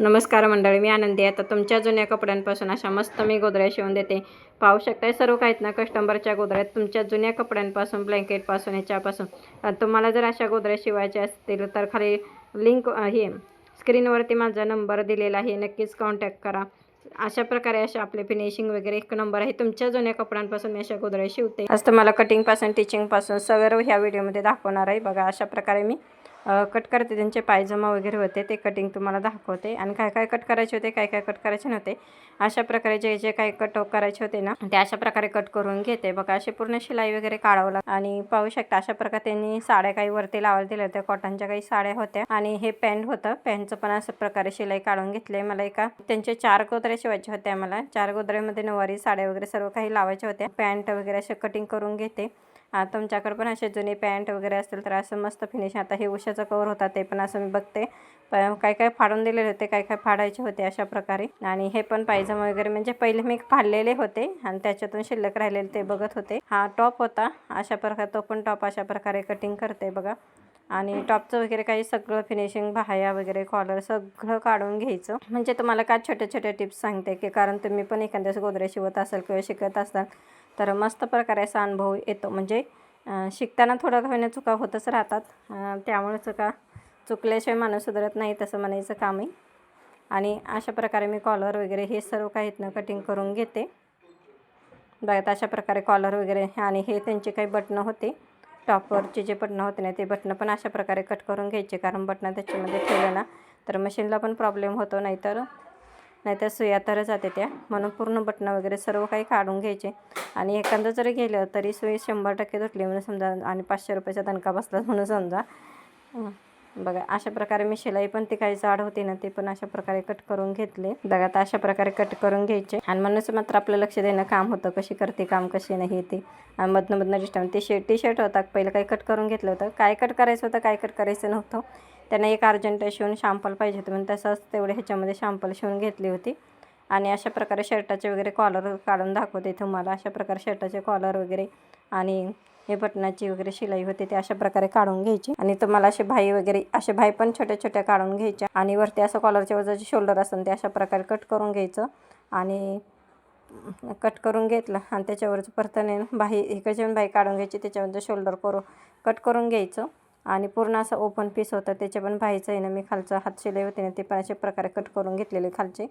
नमस्कार मंडळी मी आनंदी आहे. तुमच्या जुन्या कपड्यांपासून अशा मस्त मी गोदऱ्या शिवून देते. पाहू शकताय सर्व काहीत ना कस्टंबरच्या गोदऱ्यात तुमच्या जुन्या कपड्यांपासून ब्लँकेटपासून ह्याच्यापासून तुम्हाला जर अशा गोदऱ्या शिवायच्या असतील तर खाली लिंक हे स्क्रीनवरती माझा नंबर दिलेला आहे. नक्कीच कॉन्टॅक्ट करा. अशा प्रकारे अशा आपले फिनिशिंग वगैरे एक नंबर आहे. तुमच्या जुन्या कपड्यांपासून मी अशा गोदऱ्या शिवते. आज तुम्हाला कटिंगपासून टिचिंगपासून सगळं ह्या व्हिडिओमध्ये दाखवणार आहे. बघा अशा प्रकारे मी कट करते. त्यांचे पायजमा वगैरे होते. ते कटिंग तुम्हाला दाखवते. आणि काय काय कट करायचे होते काय काय कट करायचे नव्हते. अशा प्रकारे जे जे काही कट करायचे होते ना ते अशा प्रकारे कट करून घेते. बघा असे पूर्ण शिलाई वगैरे काढावं लागतं आणि पाहू शकता अशा प्रकारे त्यांनी साड्या काही वरती लावायला दिल्या होत्या. कॉटनच्या काही साड्या होत्या. आणि हे पॅन्ट होतं. पॅन्टचं पण अशा प्रकारे शिलाई काढून घेतले मला एका त्यांचे चार गोदऱ्या शिवायच्या होत्या मला. चार गोदऱ्यामध्ये नऊवारी साड्या वगैरे सर्व काही लावायच्या होत्या. पॅन्ट वगैरे असे कटिंग करून घेते. तुमच्याकडे पण असे जुने पॅन्ट वगैरे असतील तर असं मस्त फिनिश आता हे उशाचं कवर होता ते पण असं मी बघते. काय काय फाडून दिलेले होते काय काय फाडायचे होते अशा प्रकारे. आणि हे पण पायजमा वगैरे म्हणजे पहिले मी फाडलेले होते आणि त्याच्यातून शिल्लक राहिलेले ते बघत होते. हा टॉप होता अशा प्रकारे तो पण टॉप अशा प्रकारे कटिंग करते बघा. आणि टॉपचं वगैरे काही सगळं फिनिशिंग बाह्या वगैरे कॉलर सगळं काढून घ्यायचं. म्हणजे तुम्हाला काय छोट्या छोट्या टिप्स सांगते की कारण तुम्ही पण एखाद्याच गोदरे शिवत असाल किंवा शिकत असाल तर मस्त प्रकारे असा अनुभव येतो. म्हणजे शिकताना थोडं का होईना चुका होतच राहतात. त्यामुळे चुका चुकल्याशिवाय माणूस सुधारत नाही तसं म्हणायचं काम आहे आणि अशा प्रकारे मी कॉलर वगैरे हे सर्व काही इथनं कटिंग करून घेते. बघा अशा प्रकारे कॉलर वगैरे आणि हे त्यांचे काही बटणं होते. टॉपवरचे जे बटणं होते ना ते बटणं पण अशा प्रकारे कट करून घ्यायचे. कारण बटणं त्याच्यामध्ये ठेवलं ना तर मशीनला पण प्रॉब्लेम होतो नाहीतर नाहीतर सुया तर जाते त्या. म्हणून पूर्ण बटणं वगैरे सर्व काही काढून घ्यायचे. आणि एखादं जरी गेलं तरी सुई शंभर टक्के तुटली म्हणून समजा आणि पाचशे रुपयाचा दणका बसला म्हणून समजा. बघा अशा प्रकारे मी शिलाई पण ती काही जाड होती ना ते पण अशा प्रकारे कट करून घेतले. बघा आता अशा प्रकारे कट करून घ्यायचे. आणि म्हणूनच मात्र आपलं लक्ष देणं काम होतं कशी करते काम कशी नाही ते. आणि मधनं मधनं डिस्टर्ब ते शर्ट टी शर्ट होता पहिलं काही कट करून घेतलं होतं. काय कट करायचं होतं काय कट करायचं नव्हतं. त्यांना एक अर्जंट शिवून शॅम्पल पाहिजे होतं. म्हणून तसंच तेवढे ह्याच्यामध्ये शॅम्पल शिवून घेतली होती. आणि अशा प्रकारे शर्टाचे वगैरे कॉलर काढून दाखवते तुम्हाला. अशा प्रकारे शर्टाचे कॉलर वगैरे आणि हे बटनाची वगैरे शिलाई होते ते अशा प्रकारे काढून घ्यायची. आणि तुम्हाला असे भाई वगैरे असे भाई पण छोट्या छोट्या काढून घ्यायच्या. आणि वरती असं कॉलरच्या वजाचे शोल्डर असेल ते अशा प्रकारे कट करून घ्यायचं. आणि कट करून घेतलं आणि त्याच्यावरचं परतने बाही इकडचे पण बाही काढून घ्यायची त्याच्यावरचं शोल्डर करून कट करून घ्यायचं. आणि पूर्ण असं ओपन पीस होतं. त्याचे पण भाईचं आहे ना मी खालचं हात शिलाई होते ना ते पण असे प्रकारे कट करून घेतलेले खालचे.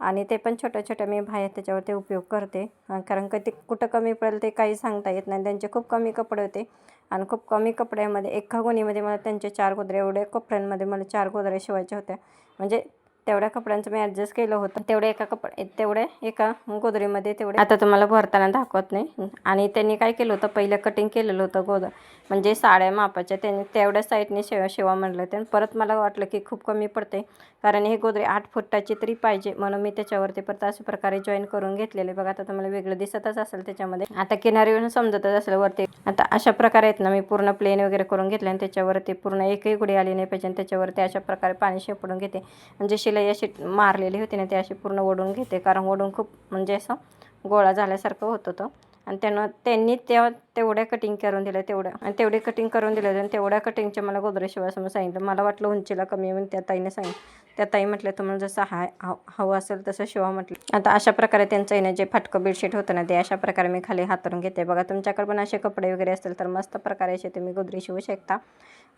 आणि ते पण छोट्या छोट्या मी बाहेर त्याच्यावरती उपयोग करते. कारण कधी ते कुठं कमी पडेल ते काही सांगता येत नाही. त्यांचे खूप कमी कपडे होते. आणि खूप कमी कपड्यामध्ये एका गोणीमध्ये मला त्यांचे चार गोदरे एवढ्या कपड्यांमध्ये मला चार गोदऱ्या शिवायच्या होत्या. म्हणजे तेवढ्या कपड्यांचं मी ॲडजस्ट केलं होतं. तेवढ्या एका कपडे तेवढ्या एका गोदरीमध्ये तेवढे आता तुम्हाला भरताना दाखवत नाही. आणि त्यांनी काय केलं होतं? पहिलं कटिंग केलेलं होतं गोदर. म्हणजे साड्या मापाच्या त्यांनी तेवढ्या साईडने शेवा शेवा म्हणलं त्यानं. परत मला वाटलं की खूप कमी पडते. कारण हे गोदरे आठ फुटाची तरी पाहिजे. म्हणून मी त्याच्यावरती परत अशा प्रकारे जॉईन करून घेतलेले. बघा आता तुम्हाला वेगळं दिसतच असेल त्याच्यामध्ये. आता किनारी येऊन समजतच असेल वरती. आता अशा प्रकारे आहेत ना मी पूर्ण प्लेन वगैरे करून घेतले आणि त्याच्यावरती पूर्ण एकही गुढी आली नाही पाहिजे. आणि त्याच्यावरती अशा प्रकारे पाणी शेपडून घेते. म्हणजे शिलाई अशी मारलेली होती ना ती अशी पूर्ण ओढून घेते. कारण ओढून खूप म्हणजे असं गोळा झाल्यासारखं होत होतं. आणि त्यानं त्यांनी तेव्हा तेवढ्या कटिंग करून दिल्या तेवढ्या आणि तेवढे कटिंग करून दिले आणि तेवढ्या कटिंगच्या मला गोदरे सांगितलं. मला वाटलं उंचीला कमी आहे म्हणून त्या ताईने सांगितलं. त्या ताई म्हटलं तुम्हाला जसं हाय हव- हवं असेल तसं शिवा म्हटलं. आता अशा प्रकारे त्यांचं येणं जे फाटकं बेडशीट होतं ना ते अशा प्रकारे मी खाली हातरून घेते. बघा तुमच्याकडे पण असे कपडे वगैरे असतील तर मस्त प्रकारे असे तुम्ही गोदरी शिवू शकता.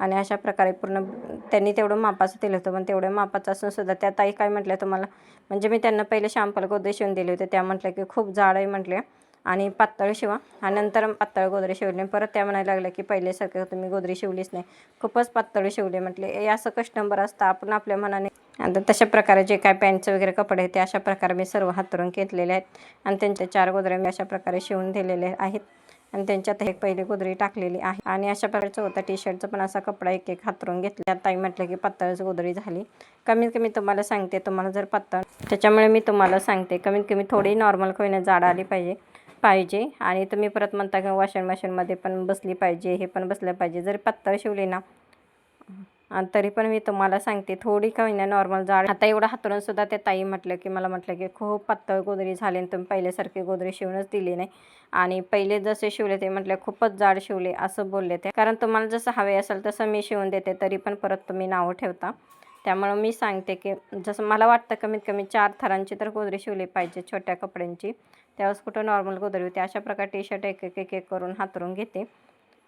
आणि अशा प्रकारे पूर्ण त्यांनी तेवढं मापाचं दिलं होतं पण तेवढ्या मापाचं असून सुद्धा त्या ताई काय म्हटल्या तुम्हाला म्हणजे मी त्यांना पहिले शॅम्पल गोदरे शिवून दिले होते. त्या म्हटल्या की खूप जाड आहे म्हटल्या. आणि पातळ शिवा. आणि नंतर पातळ गोदरे शिवले. परत त्या म्हणायला लागल्या की पहिल्यासारखं तुम्ही गोदरी शिवलीच नाही. खूपच पातळ शिवले म्हटले. हे असं कस्टमर असतं. आपण आपल्या मनाने आता तशा प्रकारे जे काय पॅन्टचे वगैरे कपडे आहेत ते अशा प्रकारे मी सर्व हातरून घेतलेले आहेत. आणि त्यांच्या चार गोदऱ्या मी अशा प्रकारे शिवून दिलेले आहेत. आणि त्यांच्यात एक पहिली गोदरी टाकलेली आहे. आणि अशा प्रकारचं होतं टी शर्टचं पण असा कपडा एक एक हातरून घेतला. ताई म्हटलं की पातळच गोदरी झाली. कमीत कमी तुम्हाला सांगते तुम्हाला जर पातळ त्याच्यामुळे मी तुम्हाला सांगते कमीत कमी थोडी नॉर्मल कोणी जाड आली पाहिजे. पाहिजे आणि तुम्ही परत म्हणता की वॉशिंग मशीनमध्ये पण बसली पाहिजे हे पण बसलं पाहिजे. जरी पातळ शिवली ना आणि तरी पण मी तुम्हाला सांगते थोडी का होईना नॉर्मल जाड. आता एवढं हातरून सुद्धा त्या ताई म्हटलं की मला म्हटलं की खूप पातळ गोदरी झाली आणि तुम्ही पहिल्यासारखी गोदरी शिवूनच दिली नाही. आणि पहिले जसे शिवले ते म्हटलं खूपच जाड शिवले असं बोलले ते. कारण तुम्हाला जसं हवे असेल तसं मी शिवून देते तरी पण परत तुम्ही नावं ठेवता. त्यामुळं मी सांगते की जसं मला वाटतं कमीत कमी चार थरांची तर गोदरी शिवली पाहिजे छोट्या कपड्यांची. त्यावेळेस कुठं नॉर्मल गोदर होती. अशा प्रकारे टी शर्ट एक एक एक एक करून हातरून घेते.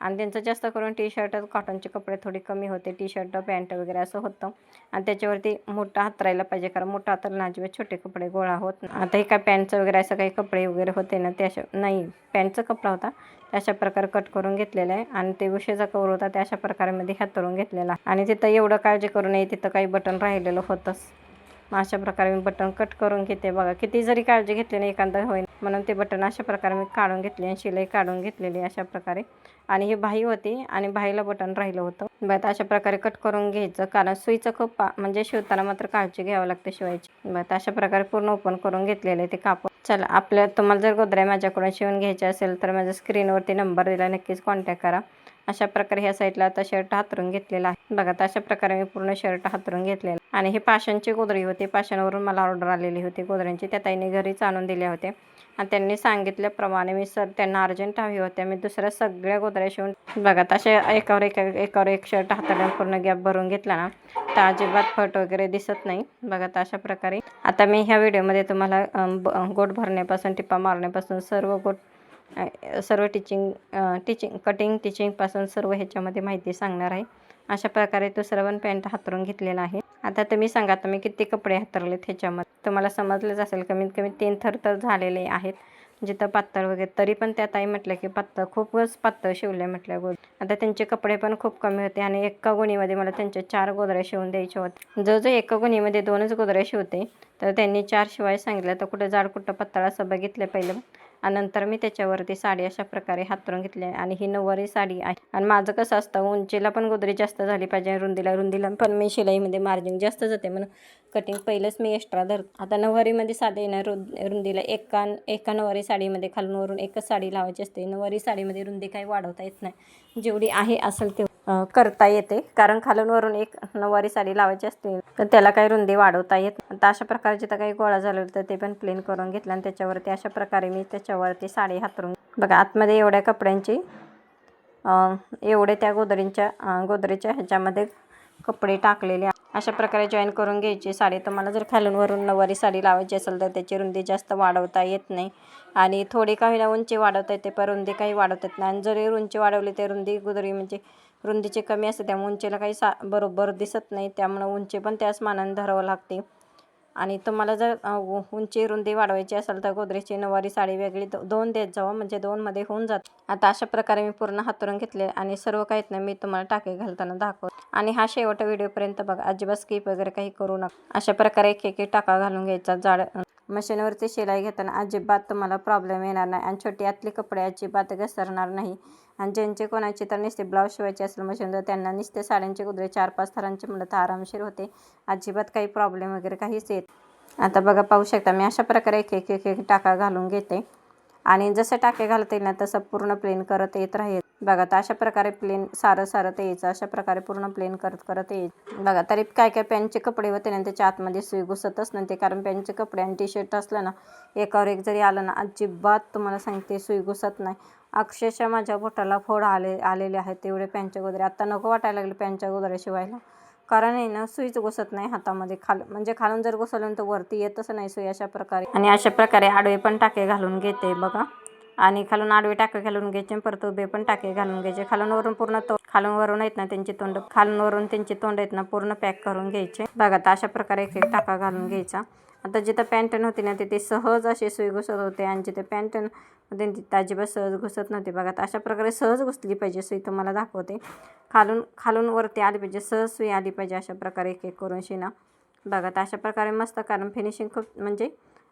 आणि त्यांचं जास्त करून टी शर्ट कॉटनचे कपडे थोडी कमी होते. टी शर्ट पॅन्ट वगैरे असं होतं. आणि त्याच्यावरती मोठा हातरायला पाहिजे. कारण मोठा हातरला अजिबात छोटे कपडे गोळा होत आता हे काय पॅन्टचं वगैरे असं काही कपडे वगैरे होते ना ते अशा नाही पॅन्टचा कपडा होता. अशा प्रकारे कट करून घेतलेला आहे. आणि ते उशेचा कवर होता. ते अशा प्रकारामध्ये हातरून घेतलेला. आणि तिथं एवढं काळजी करू नये. तिथं काही बटन राहिलेलं होतंच. मग अशा प्रकारे मी बटन कट करून घेते. बघा किती जरी काळजी घेतली नाही एखादं होईल म्हणून ते बटन अशा प्रकारे मी काढून घेतले आणि शिलाई काढून घेतलेली अशा प्रकारे. आणि ही बाही होती आणि बाहीला बटन राहिलं होतं. बरं अशा प्रकारे कट करून घ्यायचं कारण सुईचं खूप पा म्हणजे शिवताना मात्र काळजी घ्यावं लागते शिवायची. बरं अशा प्रकारे पूर्ण ओपन करून घेतलेलं आहे ते कापड. चला आपल्या तुम्हाला जर गोदऱ्या माझ्याकडून शिवून घ्यायचे असेल तर माझ्या स्क्रीनवरती नंबर दिला नक्कीच कॉन्टॅक्ट करा. अशा प्रकारे ह्या साईडला आता शर्ट हातरून घेतलेला आहे. बघा अशा प्रकारे मी पूर्ण शर्ट हातरून घेतलेला आणि हे पाषाणची गोदरी होती. पाषाणवरून मला ऑर्डर आलेली होती गोदऱ्यांची. त्या ताईने घरीच आणून दिले होते आणि त्यांनी सांगितल्याप्रमाणे मी सर त्यांना अर्जंट हवी होत्या मी दुसऱ्या सगळ्या गोदऱ्या शिवून बघा तसे एकावर एका एकावर एक शर्ट हाताळून पूर्ण गॅप भरून घेतला ना तर अजिबात फट वगैरे दिसत नाही. बघा अशा प्रकारे. आता मी ह्या व्हिडिओमध्ये तुम्हाला गोट भरण्यापासून टिप्पा मारण्यापासून सर्व गोट सर्व टीचिंग टीचिंग कटिंग टीचिंगपासून सर्व ह्याच्यामध्ये माहिती सांगणार आहे. अशा प्रकारे तो सर्व पॅन्ट हातरून घेतलेला आहे. आता तुम्ही सांगा तुम्ही मी किती कपडे हातरलेत ह्याच्यामध्ये? तुम्हाला समजलंच असेल कमीत कमी तीन थर तर झालेले आहेत. जिथं पातळ वगैरे तरी पण त्या ताई म्हटलं की पातळ खूपच पातळ शिवले म्हटल्या गोड आता त्यांचे कपडे पण खूप कमी होते आणि एका गोणीमध्ये मला त्यांचे चार गोदऱ्या शिवून द्यायचे होते. जो जो एका गोणीमध्ये दोनच गोदऱ्या शिवते तर त्यांनी चार शिवाय सांगितलं तर कुठं जाड कुठं पातळ असं बघितलं पहिलं. आणि नंतर मी त्याच्यावरती साडी अशा प्रकारे हातरून घेतली आहे. आणि ही नऊवारी साडी आहे. आणि माझं कसं असतं उंचीला पण गोदरी जास्त झाली पाहिजे रुंदीला रुंदीला पण मी शिलाईमध्ये मार्जिन जास्त जाते म्हणून कटिंग पहिलंच मी एक्स्ट्रा धर आता नऊवारीमध्ये साधे ना रु रुंदीला एका एका नऊवारी साडीमध्ये खालून वरून एकच साडी लावायची असते. नऊवारी साडीमध्ये रुंदी काही वाढवता येत नाही. जेवढी आहे असेल तेवढी. करता येते. कारण खालून वरून एक नऊवारी साडी लावायची असते तर त्याला काही रुंदी वाढवता येत तर आता अशा प्रकारे जिथं काही गोळा झालं तर ते पण प्लेन करून घेतलं आणि त्याच्यावरती अशा प्रकारे मी त्याच्यावरती साडी हातरून बघा आतमध्ये एवढ्या कपड्यांची एवढे त्या गोदरींच्या गोदरीच्या ह्याच्यामध्ये कपडे टाकलेले अशा प्रकारे जॉईन करून घ्यायची साडी. तुम्हाला जर खालून वरून नऊवारी साडी लावायची असेल तर त्याची रुंदी जास्त वाढवता येत नाही. आणि थोडी का होईना उंची वाढवता येते पण रुंदी काही वाढवता येत नाही. आणि जरी रुंची वाढवली तर रुंदी गोदरी म्हणजे रुंदीची कमी असते त्यामुळे उंचीला काही सा बरोबर दिसत नाही. त्यामुळं उंची पण त्याच मानाने धरावं लागते. आणि तुम्हाला जर उंची रुंदी वाढवायची असेल तर गोदरेची नऊवारी साडी वेगळी दोन देत जावं म्हणजे दोनमध्ये होऊन जात. आता अशा प्रकारे मी पूर्ण हातरून घेतले आणि सर्व काहीत मी तुम्हाला टाके घालताना दाखवत. आणि हा शेवट व्हिडिओपर्यंत बघा अजिबात स्किप वगैरे काही करू नका. अशा प्रकारे एक एक टाका घालून घ्यायचा जाड मशीनवरती शिलाई घेताना अजिबात तुम्हाला प्रॉब्लेम येणार नाही आणि छोटी आतली कपडे अजिबात घसरणार नाही. आणि ज्यांचे कोणाचे तर नुसते ब्लाऊज शिवायचे असेल मशीनवर त्यांना नुसते साड्यांचे कुदरे चार पाच थरांचे म्हणलं तर आरामशीर होते. अजिबात काही प्रॉब्लेम वगैरे काहीच येत आता बघा पाहू शकता मी अशा प्रकारे एक एक एक एक टाका घालून घेते. आणि जसं टाके घालता येईल ना तसं पूर्ण प्लेन करत येत राहील. बघा तर अशा प्रकारे प्लेन सारं सारत यायचं अशा प्रकारे पूर्ण प्लेन करत करत यायचं. बघा तरी काय काय पॅन्टचे कपडे होते ना त्याच्या आतमध्ये सुई घुसतच नव्हते कारण पॅन्टचे कपडे आणि टी शर्ट असलं ना एकावर एक जरी आलं ना अजिबात तुम्हाला सांगते सुई घुसत नाही. अक्षरशः माझ्या बोटाला फोड आले आलेले आहेत तेवढे पॅन्टच्या गोदरे. आत्ता नको वाटायला लागले पॅन्टच्या गोदऱ्या शिवायला. कारण आहे ना सुईच घुसत नाही हातामध्ये. खाल म्हणजे खालून जर घुसवलं तर वरती येतच नाही सुई अशा प्रकारे. आणि अशा प्रकारे आडवे पण टाके घालून घेते बघा. आणि खालून आडवे टाके घालून घ्यायचे परत उभे पण टाके घालून घ्यायचे. खालून वरून पूर्ण तो खालून वरून आहेत ना त्यांची तोंड खालून वरून त्यांची तोंड आहेत ना पूर्ण पॅक करून घ्यायचे. बघा तर अशा प्रकारे एक एक टाका घालून घ्यायचा. आता जिथं पॅन्टन होती ना तिथे सहज असे सुई घुसत होते आणि जिथे पॅन्टन त्यांची तिथं अजिबात सहज घुसत नव्हते. बघा तर अशा प्रकारे सहज घुसली पाहिजे सुई तुम्हाला दाखवते. खालून खालून वरती आली पाहिजे सहज सुई आली पाहिजे अशा प्रकारे एक एक करून शिना. बघा तर अशा प्रकारे मस्त कारण फिनिशिंग खूप म्हणजे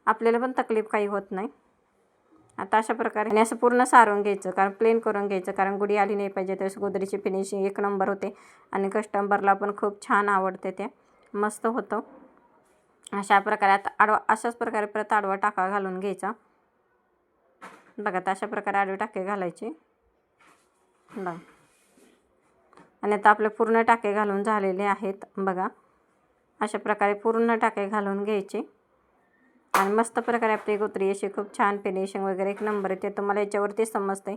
आपल्याला पण तकलीफ काही होत नाही. आता अशा प्रकारे आणि असं पूर्ण सारून घ्यायचं कारण प्लेन करून घ्यायचं कारण गुढी आली नाही पाहिजे तर गोदरीची फिनिशिंग एक नंबर होते. आणि कस्टमरला पण खूप छान आवडते ते. मस्त होतं. अशा प्रकारे आता आडवा अशाच प्रकारे परत आडवा टाका घालून घ्यायचा. बघा तर अशा प्रकारे आडवे टाके घालायचे. बघा. आणि आता आपले पूर्ण टाके घालून झालेले आहेत बघा. अशा प्रकारे पूर्ण टाके घालून घ्यायचे. आणि मस्त प्रकारे आपली गोत्री अशी खूप छान फिनिशिंग वगैरे एक नंबर येते. तुम्हाला याच्यावरती समजते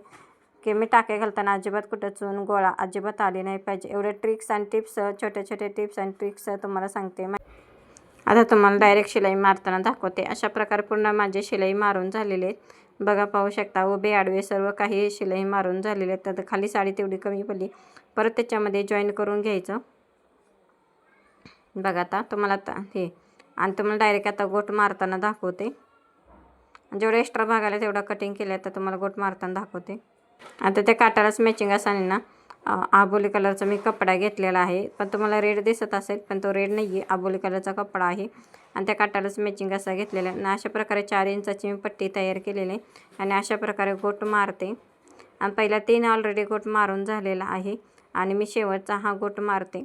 की मी टाके घालताना अजिबात कुठं चून गोळा अजिबात आली नाही पाहिजे. एवढे ट्रिक्स आणि टिप्स छोट्या छोट्या टिप्स आणि ट्रिक्स तुम्हाला सांगते. आता तुम्हाला डायरेक्ट शिलाई मारताना दाखवते. अशा प्रकारे पूर्ण माझे शिलाई मारून झालेले आहेत बघा पाहू शकता उभे आडवे सर्व काही शिलाई मारून झालेले आहेत. तर खाली साडी तेवढी कमी पडली. परत त्याच्यामध्ये जॉईन करून घ्यायचं. बघा आता तुम्हाला आता हे आणि तुम्हाला डायरेक्ट आता गोट मारताना दाखवते. जेवढं एक्स्ट्रा भाग आला तेवढा कटिंग केलं तर तुम्हाला गोट मारताना दाखवते. आता त्या काटालाच मॅचिंग असाने ना आबोली कलरचा मी कपडा घेतलेला आहे. पण तुम्हाला रेड दिसत असेल पण तो रेड नाही आहे आबोली कलरचा कपडा आहे. आणि त्या काटालाच मॅचिंग असा घेतलेला आहे. आणि अशा प्रकारे चार इंचाची मी पट्टी तयार केलेली आहे. आणि अशा प्रकारे गोट मारते. आणि पहिला तीन ऑलरेडी गोट मारून झालेला आहे. आणि मी शेवटचा हा गोट मारते.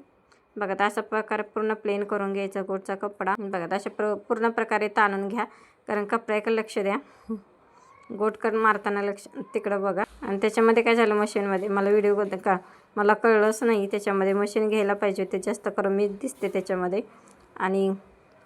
बघा तर अशा प्रकारे पूर्ण प्लेन करून घ्यायचा गोटचा कपडा. बघा तर अशा प्र पूर्ण प्रकारे ताणून घ्या. कारण कपड्याकडे लक्ष द्या. गोटकट मारताना लक्ष तिकडं बघा. आणि त्याच्यामध्ये काय झालं मशीनमध्ये? मला व्हिडिओ का मला कळलंच नाही. त्याच्यामध्ये मशीन घ्यायला पाहिजे होते. जास्त करून मी दिसते त्याच्यामध्ये. आणि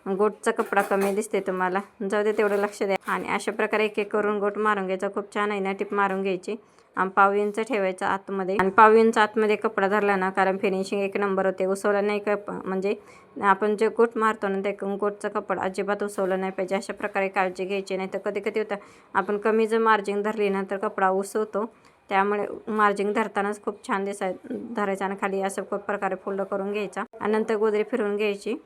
गोटचा कपडा कमी दिसते तुम्हाला. जाऊ दे तेवढं लक्ष द्या. आणि अशा प्रकारे एक एक करून गोट मारून घ्यायचा. खूप छान आहे ना टिप मारून घ्यायची. आणि पाव इंच ठेवायचं आतमध्ये. आणि पाव इंच आतमध्ये कपडा धरला ना कारण फिनिशिंग एक नंबर होते उसवलं नाही का? म्हणजे आपण जे गोट मारतो ना ते गोटचा कपडा अजिबात उसवलं नाही पाहिजे. अशा प्रकारे काळजी घ्यायची नाही. तर कधी कधी होतं आपण कमी जर मार्जिंग धरली ना तर कपडा उसवतो. त्यामुळे मार्जिंग धरतानाच खूप छान दिसाय धरायचं आणि खाली असं खूप प्रकारे फोल्ड करून घ्यायचा. आणि नंतर गोदरी फिरवून घ्यायची.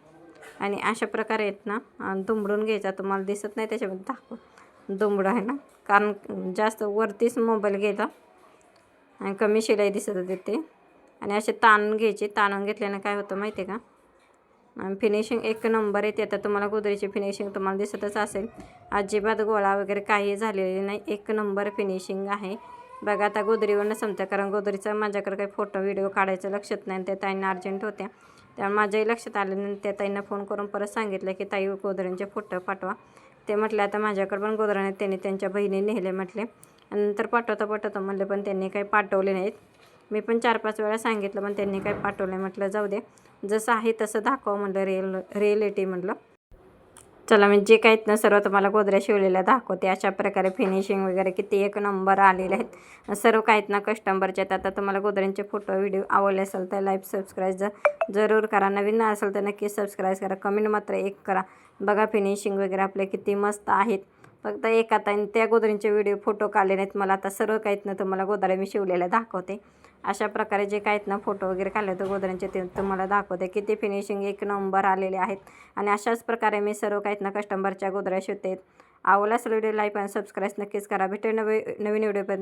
आणि अशा प्रकारे आहेत ना दुमडून घ्यायचा. तुम्हाला दिसत नाही त्याच्यामध्ये दाखव. दुमडं आहे ना? कारण जास्त वरतीच मोबाईल गेला. आणि कमी शिलाई दिसत होते ते. आणि असे ताणून घ्यायचे. ताणून घेतल्यानं काय होतं माहिती आहे का? आणि फिनिशिंग एक नंबर येते. आता तुम्हाला गोदरीची फिनिशिंग तुम्हाला दिसतच असेल. अजिबात गोळा वगैरे काही झालेली नाही. एक नंबर फिनिशिंग आहे. बघा आता गोदरीवरनं संपतं कारण गोदरीचा माझ्याकडे काही फोटो व्हिडिओ काढायचं लक्षात नाही. त्या ताईंना अर्जंट होत्या. त्यामुळे माझ्याही लक्षात आलं नाही. त्या ताईंना फोन करून परत सांगितलं की ताई गोदऱ्यांचे फोटो पाठवा. ते म्हटले आता माझ्याकडे पण गोदऱ्याने त्यांनी त्यांच्या बहिणी नेले म्हटले. नंतर पाठवता पाठवता म्हटलं पण त्यांनी काही पाठवले नाहीत. मी पण चार पाच वेळा सांगितलं पण त्यांनी काही पाठवलं. म्हटलं जाऊ दे. जसं आहे तसं दाखवा म्हटलं रिअल रिअलिटी म्हटलं चला मी जे काही आहेत ना सर्व तुम्हाला गोदऱ्या शिवलेल्या दाखवते. अशा प्रकारे फिनिशिंग वगैरे किती एक नंबर आलेले आहेत. सर्व काही आहेत ना कस्टमरचे आहेत. आता तुम्हाला गोदऱ्यांचे फोटो व्हिडिओ आवडले असेल तर लाईक सबस्क्राईब ज जरूर करा. नवीन असेल तर नक्की सबस्क्राईब करा. कमेंट मात्र एक करा. बघा फिनिशिंग वगैरे आपले किती मस्त आहेत. फक्त एक आता त्या गोदरींचे व्हिडिओ फोटो काढले नाहीत. मला आता सर्व काहीत ना तुम्हाला गोदऱ्या मी शिवलेल्या दाखवते. अशा प्रकारे जे काहीत आहेत ना फोटो वगैरे काढले तर गोदऱ्यांचे ते तुम्हाला दाखवते. किती फिनिशिंग एक नंबर आलेले आहेत. आणि अशाच प्रकारे मी सर्व काहीत आहेत ना कस्टमरच्या गोदऱ्या शिवते आवला असेल व्हिडिओ लाईक आणि सबस्क्राईब नक्कीच करा. भेटेल नवी नवीन व्हिडिओपर्यंत